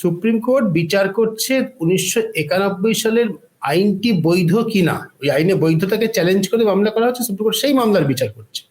Supreme court বিচার করছে উনিশশো একানব্বই সালের আইনটি বৈধ কিনা? ওই আইনে বৈধতাকে চ্যালেঞ্জ করে মামলা করা হচ্ছে, সুপ্রিম কোর্ট সেই মামলার বিচার করছে।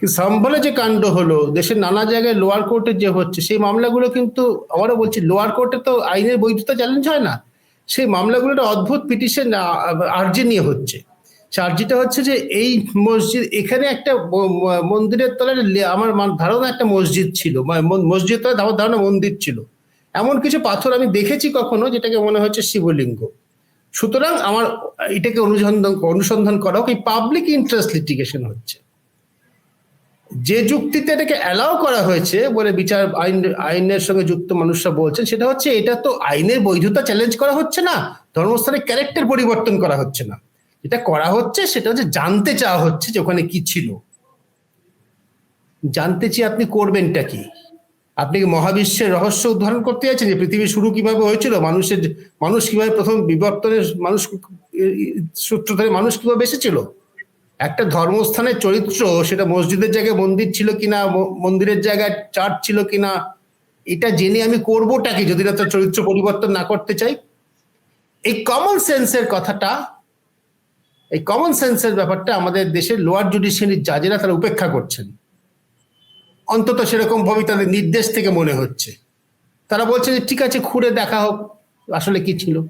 সম্বলে যে কাণ্ড হলো, দেশের নানা জায়গায় লোয়ার কোর্টে যে হচ্ছে, সেই মামলাগুলো কিন্তু আবারও বলছি লোয়ার কোর্টে তো আইনের বৈধতা চ্যালেঞ্জ হয় না। সেই মামলাগুলো একটা অদ্ভুত পিটিশন আর্জি নিয়ে হচ্ছে। আর্জিটা হচ্ছে যে এই মসজিদ, এখানে একটা মন্দিরের তলায় আমার ধারণা একটা মসজিদ ছিল মসজিদ তলায় আমার ধারণা মন্দির ছিল। এমন কিছু পাথর আমি দেখেছি কখনো যেটাকে মনে হচ্ছে শিবলিঙ্গ। সুতরাং আমার এটাকে অনুসন্ধান অনুসন্ধান করা হোক এই পাবলিক ইন্টারেস্ট লিটিগেশন হচ্ছে। যে যুক্তিতে এটাকে অ্যালাউ করা হয়েছে বলে বিচার আইন, আইনের সঙ্গে যুক্ত মানুষরা বলছেন, সেটা হচ্ছে এটা তো আইনের বৈধতা চ্যালেঞ্জ করা হচ্ছে না ধর্মস্থানের ক্যারেক্টার পরিবর্তন করা হচ্ছে না। যেটা করা হচ্ছে সেটা হচ্ছে জানতে চাওয়া হচ্ছে যে ওখানে কি ছিল। জানতে চেয়ে আপনি করবেনটা কি? আপনি কি মহাবিশ্বের রহস্য উদ্ধারণ করতে চাইছেন? যে পৃথিবীর শুরু কীভাবে হয়েছিল? মানুষের, মানুষ কীভাবে প্রথম বিবর্তনের মানুষ সূত্র ধরে মানুষ কীভাবে এসেছিল? একটা ধর্মস্থানের চরিত্র, সেটা মসজিদের জায়গায় মন্দির ছিল কিনা মন্দিরের জায়গায় চার্চ ছিল কিনা, এটা জেনে আমি করবোটা কি যদি না তার চরিত্র পরিবর্তন না করতে চাই? এই কমন সেন্সের কথাটা, এই কমন সেন্সের ব্যাপারটা আমাদের দেশের লোয়ার জুডিশিয়ারির জাজেরা তারা উপেক্ষা করছেন। অন্তত সেরকম ভাবে তাদের নির্দেশ থেকে মনে হচ্ছে। তারা বলছে যে ঠিক আছে খুঁড়ে দেখা হোক। আসলে কি ছিল?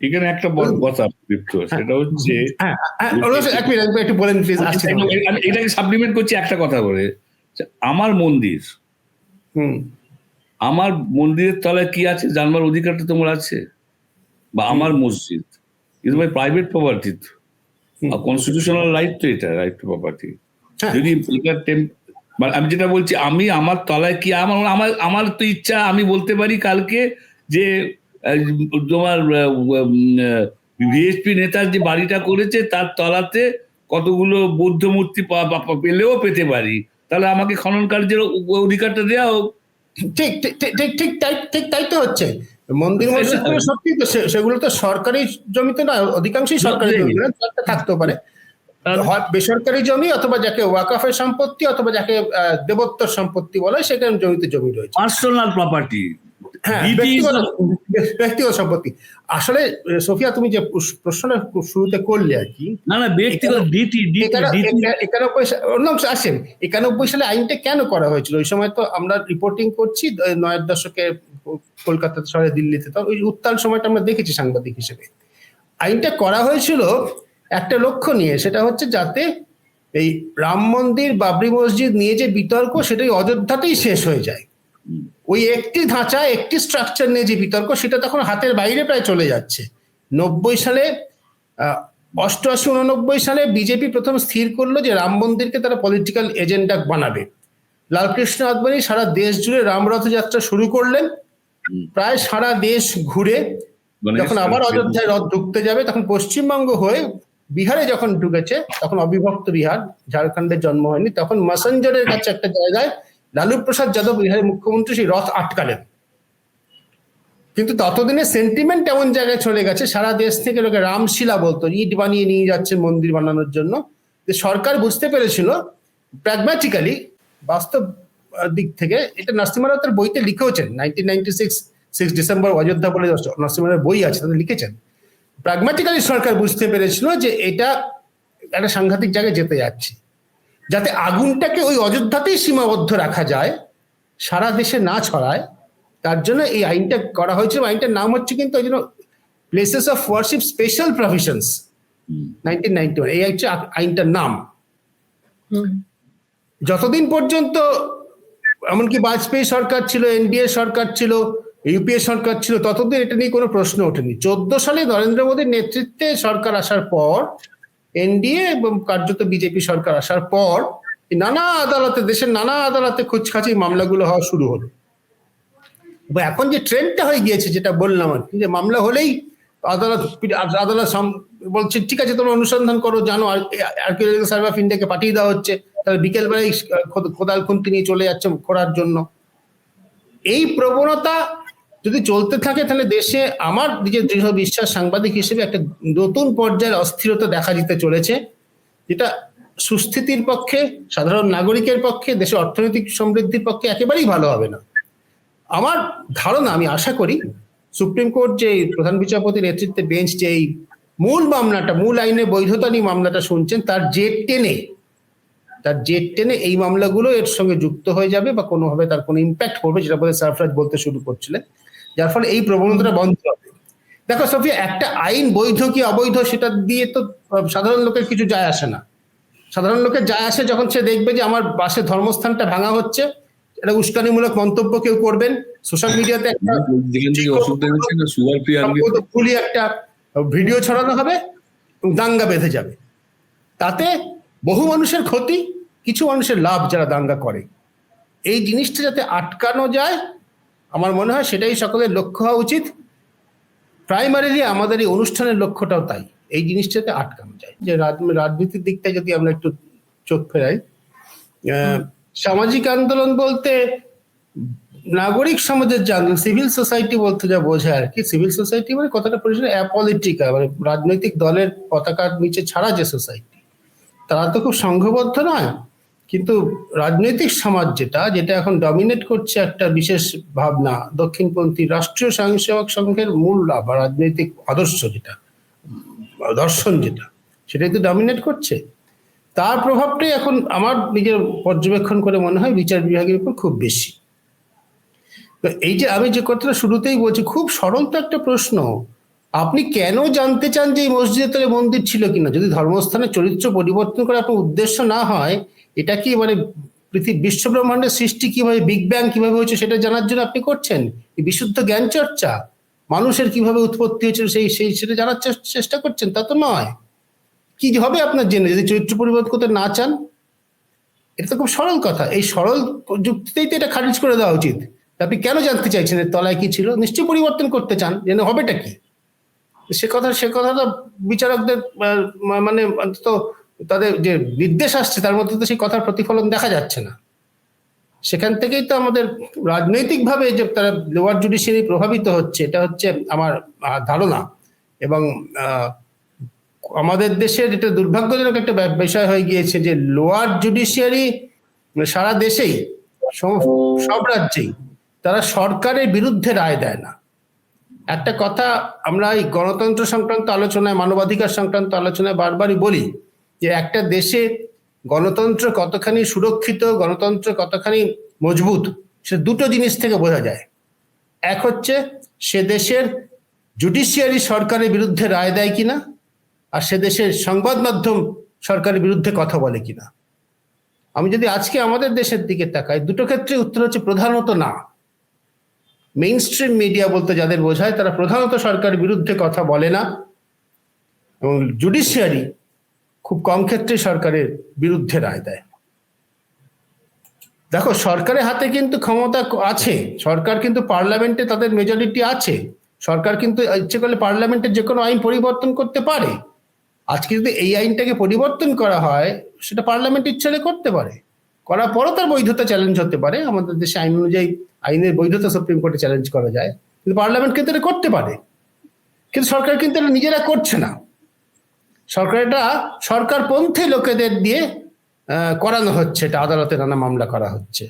এখানে একটা বড় কথা সেটা হচ্ছে হ্যাঁ হ্যাঁ, একটু বলেন প্লিজ আমি- এটাকে সাপ্লিমেন্ট করছি একটা কথা বলে। আমার মন্দির হুম। আমার মন্দিরের তলায় কি আছে? জানবার অধিকারটা তোমার আছে। বা আমার masjid is my private property. Constitutional right তো এটা রাইট টু প্রপার্টি হ্যাঁ। যদি মানে আমি যেটা বলছি আমি আমার তলায় কি আমার আমার আমার তো ইচ্ছা আমি বলতে পারি কালকে যে তোমার ভিএসপি নেতার যে বাড়িটা করেছে তার তলাতে কতগুলো বৌদ্ধ মূর্তি পেলেও পেতে পারি। তাহলে আমাকে খনন কার্যের অধিকারটা দেওয়া হোক। ঠিক ঠিক ঠিক- তাই ঠিক তাই তো হচ্ছে। মন্দির মসজিদ সত্যি তো সেগুলো তো সরকারি জমিতে না অধিকাংশই সরকারি জমি থাকতেও পারে। বেসরকারি জমি অথবা যাকে ওয়াকাফের সম্পত্তি অথবা যাকে দেবোত্তর সম্পত্তি বলা হয় সেখানে জমিতে জমি রয়েছে। পার্সোনাল প্রপার্টি হ্যাঁ ব্যক্তিগত সম্পত্তি। আসলে সোফিয়া তুমি যে প্রশ- প্রশ্নটা শুরুতে করলে আর কি না না ব্যক্তিগত ডিটি ডিটি একান- ডিটি একা- একানব্বই অন্য আসেন। একানব্বই সালে আইনটা কেন করা হয়েছিল? ওই সময় তো আমরা রিপোর্টিং করছি নয়ের দশকে কলকাতা শহরে দিল্লিতে তো ওই উত্তাল সময়টা আমরা দেখেছি সাংবাদিক হিসেবে। আইনটা করা হয়েছিল একটা লক্ষ্য নিয়ে সেটা হচ্ছে যাতে এই রাম মন্দির বাবরি মসজিদ নিয়ে যে বিতর্ক সেটাই অযোধ্যাতেই শেষ হয়ে যায়। ওই একটি ধাঁচা একটি স্ট্রাকচার নিয়ে যে বিতর্ক সেটা তখন হাতের বাইরে প্রায় চলে যাচ্ছে। নব্বই সালে অষ্টআশি উননব্বই সালে বিজেপি প্রথম স্থির করল যে রাম মন্দিরকে তারা পলিটিক্যাল এজেন্ডা বানাবে। লালকৃষ্ণ আদবানি সারা দেশ জুড়ে রাম রথযাত্রা শুরু করলেন। প্রায় সারা দেশ ঘুরে মানে যখন আবার অযোধ্যায় রথ ঢুকতে যাবে তখন পশ্চিমবঙ্গ হয়ে বিহারে যখন ঢুকেছে, তখন অবিভক্ত বিহার ঝাড়খণ্ডের জন্ম হয়নি। তখন মাসাঞ্জরের কাছে একটা জায়গায় লালু প্রসাদ যাদব বিহারের মুখ্যমন্ত্রী সেই রথ আটকালেন। কিন্তু ততদিনে সেন্টিমেন্ট এমন জায়গায় চলে গেছে, সারা দেশ থেকে লোকে রামশিলা বলতো, ইট বানিয়ে নিয়ে যাচ্ছে মন্দির বানানোর জন্য। যে সরকার বুঝতে পেরেছিল প্র্যাগম্যাটিক্যালি বাস্তব দিক থেকে এটা নরসিংহ রাও তার বইতে লিখেওছেন। Nineteen ninety six six December Ayodhya বলে নরসিংহ বই আছে তাদের লিখেছেন। প্র্যাগম্যাটিক্যালি সরকার বুঝতে পেরেছিল যে এটা একটা সাংঘাতিক জায়গায় যেতে যাচ্ছে। যাতে আগুনটাকে ওই অযোধ্যাতেই সীমাবদ্ধ রাখা যায় সারা দেশে না ছড়ায় তার জন্য এই আইনটা করা হয়েছে আইনটার নাম হচ্ছে কিন্তু ওই জন্য places of worship special provisions nineteen ninety এই হচ্ছে আইনটার নাম। যতদিন পর্যন্ত এমনকি বাজপেয়ী সরকার ছিল এনডিএ সরকার ছিল ইউপিএ সরকার ছিল, ততদিন এটা নিয়ে কোনো প্রশ্ন ওঠেনি। চোদ্দ সালে নরেন্দ্র মোদীর নেতৃত্বে সরকার আসার পর, এনডিএ এবং কার্যত বিজেপি সরকার আসার পর, নানা আদালতে, দেশের নানা আদালতে খুচখাচি মামলাগুলো হওয়া শুরু হলো। এখন যে ট্রেন্ডটা হয়ে গিয়েছে, যেটা বললাম আর যে মামলা হলেই আদালত আদালত বলছে, ঠিক আছে, তোমরা অনুসন্ধান করো, জানো আর্কিওলজিক্যাল সার্ভে অফ ইন্ডিয়াকে পাঠিয়ে দেওয়া হচ্ছে। তাহলে বিকেলবেলায় খোদ- কোদাল খুন্তি নিয়ে চলে যাচ্ছে খোঁড়ার জন্য। এই প্রবণতা যদি চলতে থাকে তাহলে দেশে আমার নিজের দৃঢ় বিশ্বাস সাংবাদিক হিসেবে একটা নতুন পর্যায়ের অস্থিরতা দেখা দিতে চলেছে। যেটা সুস্থিতির পক্ষে, সাধারণ নাগরিকের পক্ষে, দেশের অর্থনৈতিক সমৃদ্ধির পক্ষে একেবারেই ভালো হবে না। আমার ধারণা, আমি আশা করি সুপ্রিম কোর্ট যে প্রধান বিচারপতির নেতৃত্বে বেঞ্চ যে এই মূল মামলাটা, মূল আইনে বৈধতা নিয়ে মামলাটা শুনছেন, তার জেট টেনে, তার জেট টেনে এই মামলাগুলো এর সঙ্গে যুক্ত হয়ে যাবে বা কোনোভাবে তার কোনো ইম্প্যাক্ট পড়বে, যেটা বলে সারফরাজ বলতে শুরু করছিলেন। যার ফলে এই প্রবণতাটা বন্ধ হবে। দেখো সফিয়া একটা আইন বৈধ কি অবৈধ সেটা দিয়ে তো সাধারণ লোকের কিছু যায় আসে না। সাধারণ লোকের যায় আসে যখন সে দেখবে যে আমার বাসে ধর্মস্থানটা ভাঙা হচ্ছে একটা উস্কানিমূলক মন্তব্য কেউ করবেন। সোশ্যাল মিডিয়াতে একটা ফুলি একটা ভিডিও ছড়ানো হবে দাঙ্গা বেঁধে যাবে। তাতে বহু মানুষের ক্ষতি কিছু মানুষের লাভ যারা দাঙ্গা করে। এই জিনিসটা যাতে আটকানো যায় আমার মনে হয় সেটাই সকলের লক্ষ্য হওয়া উচিত। প্রাইমারিলি আমাদের এই অনুষ্ঠানের লক্ষ্যটাও তাই। এই জিনিসটাতে আটকানো যায়। যে রাজ- রাজনীতির দিকটা যদি আমরা একটু চোখ ফেরাই সামাজিক আন্দোলন বলতে নাগরিক সমাজের যে আন্দোলন সিভিল সোসাইটি বলতে যা বোঝায় আর কি সিভিল সোসাইটি মানে কতটা পরিষ্কার অ্যাপলিটিক্যাল মানে রাজনৈতিক দলের পতাকার নিচে ছাড়া যে সোসাইটি তারা তো খুব সংঘবদ্ধ নয়। কিন্তু রাজনৈতিক সমাজ যেটা যেটা এখন ডমিনেট করছে একটা বিশেষ ভাবনা, দক্ষিণপন্থী রাষ্ট্রীয় স্বয়ংসেবক সংঘের মূল বা রাজনৈতিক আদর্শ যেটা, দর্শন যেটা, সেটাই তো ডমিনেট করছে। তার প্রভাবটাই এখন আমার নিজের পর্যবেক্ষণ করে মনে হয় বিচার বিভাগের উপর খুব বেশি। তো এই যে আমি যে কথাটা শুরুতেই বলছি, খুব সরল তো একটা প্রশ্ন আপনি কেন জানতে চান যে এই মসজিদের তলে মন্দির ছিল কিনা? যদি ধর্মস্থানের চরিত্র পরিবর্তন করে আপনার উদ্দেশ্য না হয়, এটা কি মানে পৃথিবী বিশ্ব ব্রহ্মাণ্ডের সৃষ্টি কীভাবে বিগ ব্যাং কীভাবে হয়েছে সেটা জানার জন্য আপনি করছেন? বিশুদ্ধ জ্ঞান চর্চা, মানুষের কীভাবে উৎপত্তি হয়েছিল সেই সেই, সেটা জানার চেষ্টা করছেন, তা তো নয়। কি হবে আপনার জেনে, যদি চরিত্র পরিবর্তন করতে না চান? এটা তো খুব সরল কথা। এই সরল যুক্তিতেই তো এটা খারিজ করে দেওয়া উচিত। আপনি কেন জানতে চাইছেন এর তলায় কি ছিল? নিশ্চয়ই পরিবর্তন করতে চান। জেনে হবেটা কি? সে কথা, সে কথাটা বিচারকদের মানে অন্তত তাদের যে নির্দেশ আসছে, তার মধ্যে তো সেই কথার প্রতিফলন দেখা যাচ্ছে না। সেখান থেকেই তো আমাদের রাজনৈতিকভাবে যে তারা লোয়ার জুডিশিয়ারি প্রভাবিত হচ্ছে, এটা হচ্ছে আমার ধারণা। এবং আমাদের দেশের এটা দুর্ভাগ্যজনক একটা বিষয় হয়ে গিয়েছে যে লোয়ার জুডিশিয়ারি সারা দেশেই সব রাজ্যেই তারা সরকারের বিরুদ্ধে রায় দেয় না। একটা কথা আমরা এই গণতন্ত্র সংক্রান্ত আলোচনায়, মানবাধিকার সংক্রান্ত আলোচনায় বারবারই বলি যে একটা দেশে গণতন্ত্র কতখানি সুরক্ষিত, গণতন্ত্র কতখানি মজবুত, সে দুটো জিনিস থেকে বোঝা যায়। এক হচ্ছে সে দেশের জুডিশিয়ারি সরকারের বিরুদ্ধে রায় দেয় কিনা, আর সে দেশের সংবাদ মাধ্যম সরকারের বিরুদ্ধে কথা বলে কিনা। আমি যদি আজকে আমাদের দেশের দিকে তাকাই, দুটো ক্ষেত্রে উত্তর হচ্ছে প্রধানত না। মেইন স্ট্রিম মিডিয়া বলতে যাদের বোঝায় তারা প্রধানত সরকার বিরুদ্ধে কথা বলে না। এবং জুডিশিয়ারি খুব কম ক্ষেত্রে সরকারের বিরুদ্ধে রায় দেয়। দেখো, সরকারের হাতে কিন্তু ক্ষমতা আছে। সরকার কিন্তু পার্লামেন্টে তাদের মেজরিটি আছে। সরকার কিন্তু ইচ্ছে করলে পার্লামেন্টের যে কোনো আইন পরিবর্তন করতে পারে। আজকে যদি এই আইনটাকে পরিবর্তন করা হয়, সেটা পার্লামেন্ট ইচ্ছালে করতে পারে। করার পরও তার বৈধতা চ্যালেঞ্জ হতে পারে। আমাদের দেশে আইন অনুযায়ী আইনের বৈধতা সুপ্রিম কোর্টে চ্যালেঞ্জ করা যায়। কিন্তু পার্লামেন্ট কিন্তু এটা করতে পারে। কিন্তু সরকার কিন্তু এটা নিজেরা করছে না। সরকার এটা সরকারপন্থী লোকেদের দিয়ে করানো হচ্ছে। এটা আদালতে নানা মামলা করা হচ্ছে।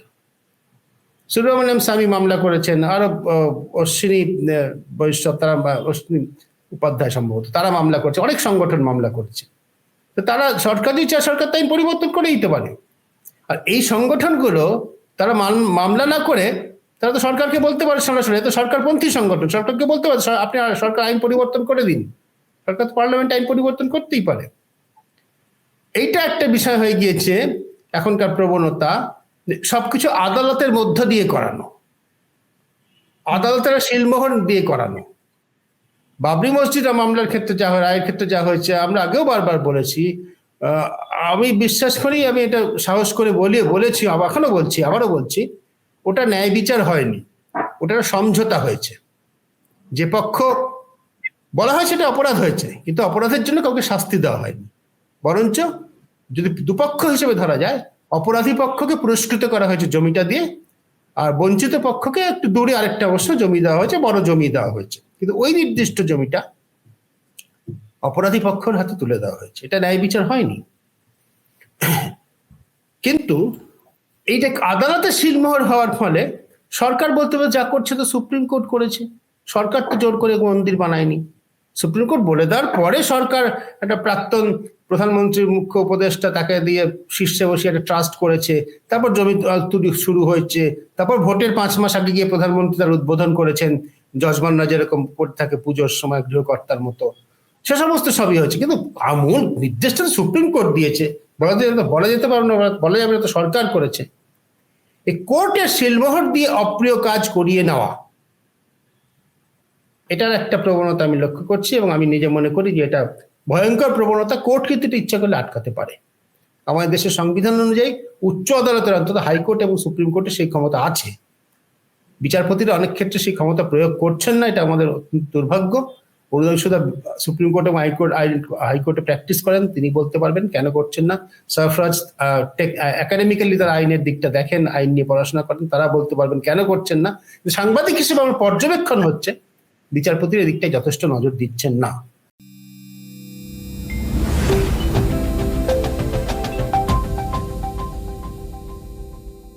সুব্রমণিয়াম স্বামী মামলা করেছেন। আরও অশ্বিনী বৈষ্ণব, তারা অশ্বিনী উপাধ্যায় সম্ভবত, তারা মামলা করছে। অনেক সংগঠন মামলা করছে। তো তারা সরকার যদি চায় সরকার তাই পরিবর্তন করে দিতে পারে। আর এই সংগঠনগুলো তারা মাম- মামলা না করে তারা তো সরকারকে বলতে পারে সরাসরি তো সরকারপন্থী সংগঠন। সরকারকে বলতে পারে আপনি সরকার আইন পরিবর্তন করে দিন। সরকার তো পার্লামেন্ট আইন পরিবর্তন করতেই পারে। এইটা একটা বিষয় হয়ে গিয়েছে এখনকার প্রবণতা সবকিছু আদালতের মধ্য দিয়ে করানো। আদালতের শিলমোহর দিয়ে করানো। বাবরি মসজিদ মামলার ক্ষেত্রে যা হয়, রায়ের ক্ষেত্রে যা হয়েছে, আমরা আগেও বারবার বলেছি আমি বিশ্বাস করি, আমি এটা সাহস করে বলি বলেছি এখনও বলছি, আবারও বলছি, ওটা ন্যায় বিচার হয়নি। ওটা সমঝোতা হয়েছে। যে পক্ষ, বলা হয় সেটা অপরাধ হয়েছে, কিন্তু অপরাধের জন্য কাউকে শাস্তি দেওয়া হয়নি। বরঞ্চ যদি দুপক্ষ হিসেবে ধরা যায়, অপরাধী পক্ষকে পুরস্কৃত করা হয়েছে জমিটা দিয়ে, আর বঞ্চিত পক্ষকে একটু দূরে আরেকটা অবশ্য জমি দেওয়া হয়েছে, বড় জমি দেওয়া হয়েছে। কিন্তু ওই নির্দিষ্ট জমিটা অপরাধী পক্ষের হাতে তুলে দেওয়া হয়েছে। এটা ন্যায় বিচার হয়নি। কিন্তু এইটা আদালতে শিলমোহর হওয়ার ফলে সরকার বলতে হবে, যা করছে তো সুপ্রিম কোর্ট করেছে। সরকার তো জোর করে মন্দির বানায়নি। সুপ্রিম কোর্ট বলে দেওয়ার পরে সরকার একটা প্রাক্তন প্রধানমন্ত্রীর মুখ্য উপদেষ্টা তাকে দিয়ে শীর্ষে বসে একটা ট্রাস্ট করেছে। তারপর জমি তুলি শুরু হয়েছে। তারপর ভোটের পাঁচ মাস আগে গিয়ে প্রধানমন্ত্রী তার উদ্বোধন করেছেন। যজমানরা যেরকম করে থাকে পুজোর সময় গৃহকর্তার মতো। সে সমস্ত সবই হয়েছে। কিন্তু আমূল নির্দেশটা সুপ্রিম কোর্ট দিয়েছে। বলা বলা যেতে পারবে না, বলা যাবে তো সরকার করেছে। এই কোর্টের সিলমোহর দিয়ে অপ্রিয় কাজ করিয়ে নেওয়া। এটার একটা প্রবণতা আমি লক্ষ্য করছি এবং আমি নিজে মনে করি যে এটা ভয়ঙ্কর প্রবণতা। কোর্ট কিন্তু এটা ইচ্ছা করলে আটকাতে পারে। আমাদের দেশের সংবিধান অনুযায়ী উচ্চ আদালতের অন্তত হাইকোর্ট এবং সুপ্রিম কোর্টে সেই ক্ষমতা আছে। বিচারপতিরা অনেক ক্ষেত্রে সেই ক্ষমতা প্রয়োগ করছেন না, এটা আমাদের দুর্ভাগ্য। পরিদর্শকরা সুপ্রিম কোর্ট এবং হাইকোর্ট হাইকোর্টে প্র্যাকটিস করেন, তিনি বলতে পারবেন, কেন করছেন না? সরফরাজ একাডেমিক্যালি তারা আইনের দিকটা দেখেন, আইন নিয়ে পড়াশোনা করেন, তারা বলতে পারবেন, কেন করছেন না? সাংবাদিক হিসেবে আমার পর্যবেক্ষণ হচ্ছে, বিচারপতির এদিকটাই যথেষ্ট নজর দিচ্ছেন না।